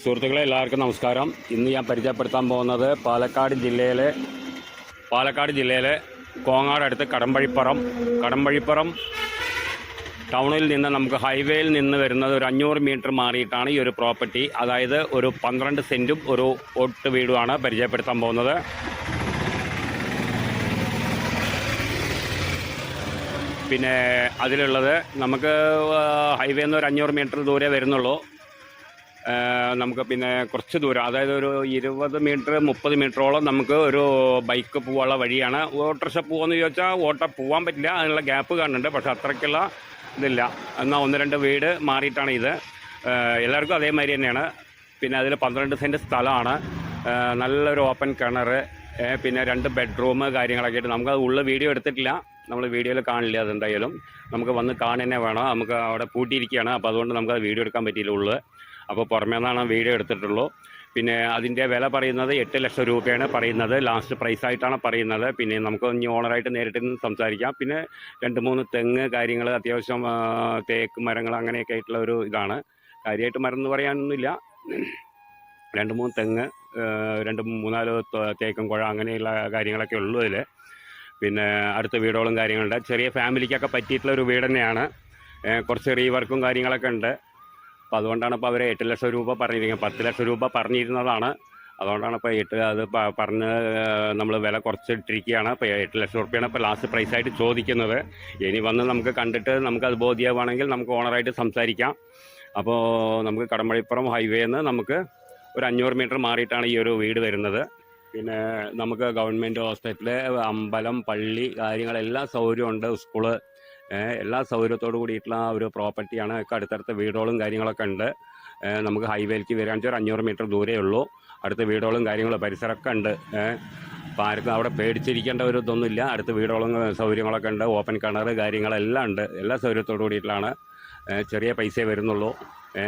സുഹൃത്തുക്കളെ എല്ലാവർക്കും നമസ്കാരം. ഇന്ന് ഞാൻ പരിചയപ്പെടുത്താൻ പോകുന്നത് പാലക്കാട് ജില്ലയിലെ പാലക്കാട് ജില്ലയിലെ കോങ്ങാട് അടുത്ത് കടമ്പഴിപ്പുറം കടമ്പഴിപ്പുറം ടൗണിൽ നിന്ന് നമുക്ക് ഹൈവേയിൽ നിന്ന് വരുന്നത് ഒരു അഞ്ഞൂറ് മീറ്റർ മാറിയിട്ടാണ് ഈ ഒരു പ്രോപ്പർട്ടി. അതായത് ഒരു പന്ത്രണ്ട് സെന്റും ഒരു ഒട്ട് വീടുമാണ് പരിചയപ്പെടുത്താൻ പോകുന്നത്. പിന്നെ അതിലുള്ളത് നമുക്ക് ഹൈവേ നിന്ന് ഒരു അഞ്ഞൂറ് മീറ്റർ ദൂരെ വരുന്നുള്ളൂ. നമുക്ക് പിന്നെ കുറച്ച് ദൂരം അതായത് ഒരു ഇരുപത് മീറ്റർ മുപ്പത് മീറ്ററോളം നമുക്ക് ഒരു ബൈക്ക് പോകാനുള്ള വഴിയാണ്. ഓട്ടോറിക്ഷ പോകുമെന്ന് ചോദിച്ചാൽ ഓട്ടോ പോകാൻ പറ്റില്ല അതിനുള്ള ഗ്യാപ്പ് കാണുന്നുണ്ട് പക്ഷെ അത്രയ്ക്കുള്ള ഇതില്ല. എന്നാൽ ഒന്ന് രണ്ട് വീട് മാറിയിട്ടാണ് ഇത്. എല്ലാവർക്കും അതേമാതിരി തന്നെയാണ്. പിന്നെ അതിൽ പന്ത്രണ്ട് സെന്റ് സ്ഥലമാണ്. നല്ലൊരു ഓപ്പൺ കിണർ പിന്നെ രണ്ട് ബെഡ്റൂം കാര്യങ്ങളൊക്കെ ആയിട്ട് നമുക്കത് ഉള്ള വീഡിയോ എടുത്തിട്ടില്ല. നമ്മൾ വീഡിയോയിൽ കാണില്ല അതെന്തായാലും. നമുക്ക് വന്ന് കാണുന്നേ വേണം. നമുക്ക് അവിടെ പൂട്ടിയിരിക്കുകയാണ്. അപ്പോൾ അതുകൊണ്ട് നമുക്ക് വീഡിയോ എടുക്കാൻ പറ്റിയില്ല ഉള്ളത് അപ്പോൾ പുറമേ നിന്നാണ് വീഡിയോ എടുത്തിട്ടുള്ളൂ. പിന്നെ അതിന്റെ വില പറയുന്നത് എട്ട് ലക്ഷം രൂപയാണ് പറയുന്നത്. ലാസ്റ്റ് പ്രൈസ് ആയിട്ടാണ് പറയുന്നത്. പിന്നെ നമുക്ക് ഇനി ഓണറായിട്ട് നേരിട്ട് സംസാരിക്കാം. പിന്നെ രണ്ട് മൂന്ന് തെങ്ങ് കാര്യങ്ങൾ അത്യാവശ്യം തേക്ക് മരങ്ങൾ അങ്ങനെയൊക്കെ ആയിട്ടുള്ള ഒരു ഇതാണ്. കാര്യമായിട്ട് മരം എന്ന് പറയാനൊന്നുമില്ല. രണ്ട് മൂന്ന് തെങ്ങ് രണ്ട് മൂന്നാൽ തേക്കും കുഴ അങ്ങനെയുള്ള കാര്യങ്ങളൊക്കെ ഉള്ളൂ പിന്നെ അടുത്ത വീടുകളും കാര്യങ്ങളുണ്ട്. ചെറിയ ഫാമിലിക്കൊക്കെ പറ്റിയിട്ടുള്ള ഒരു വീട് തന്നെയാണ്. കുറച്ച് റീവർക്കും കാര്യങ്ങളൊക്കെ ഉണ്ട്. അപ്പോൾ അതുകൊണ്ടാണ് ഇപ്പോൾ അവർ എട്ട് ലക്ഷം രൂപ പറഞ്ഞിരിക്കുന്നത്. പത്ത് ലക്ഷം രൂപ പറഞ്ഞിരുന്നതാണ്. അതുകൊണ്ടാണ് ഇപ്പോൾ എട്ട് അത് പറഞ്ഞ് നമ്മൾ വില കുറച്ചിട്ടിരിക്കുകയാണ്. ഇപ്പോൾ എട്ട് ലക്ഷം റുപ്യാണ് ഇപ്പോൾ ലാസ്റ്റ് പ്രൈസായിട്ട് ചോദിക്കുന്നത്. ഇനി വന്ന് നമുക്ക് കണ്ടിട്ട് നമുക്കത് ബോധ്യമാണെങ്കിൽ നമുക്ക് ഓണറായിട്ട് സംസാരിക്കാം. അപ്പോൾ നമുക്ക് കടമ്പഴിപ്പുറം ഹൈവേന്ന് നമുക്ക് ഒരു അഞ്ഞൂറ് മീറ്റർ മാറിയിട്ടാണ് ഈ ഒരു വീട് വരുന്നത്. പിന്നെ നമുക്ക് ഗവൺമെന്റ് ഹോസ്പിറ്റൽ അമ്പലം പള്ളി കാര്യങ്ങളെല്ലാം സൗകര്യമുണ്ട് സ്കൂൾ എല്ലാ സൗകര്യത്തോടു കൂടിയിട്ടുള്ള ഒരു പ്രോപ്പർട്ടിയാണ്. അടുത്തടുത്ത വീടുകളും കാര്യങ്ങളൊക്കെ ഉണ്ട്. നമുക്ക് ഹൈവേയിലേക്ക് വെച്ചാൽ ഒരു അഞ്ഞൂറ് മീറ്റർ ദൂരേ ഉള്ളൂ. അടുത്ത വീടുകളും കാര്യങ്ങളും പരിസരമൊക്കെ ഉണ്ട്. അപ്പോൾ ആർക്കും അവിടെ പേടിച്ചിരിക്കേണ്ട ഒരു ഇതൊന്നുമില്ല അടുത്ത വീടുകളും സൗകര്യങ്ങളൊക്കെ ഉണ്ട്. ഓപ്പൺ കിണർ കാര്യങ്ങളെല്ലാം ഉണ്ട്. എല്ലാ സൗകര്യത്തോടു കൂടിയിട്ടുള്ളതാണ്. ചെറിയ പൈസയെ വരുന്നുള്ളൂ.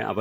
അപ്പോൾ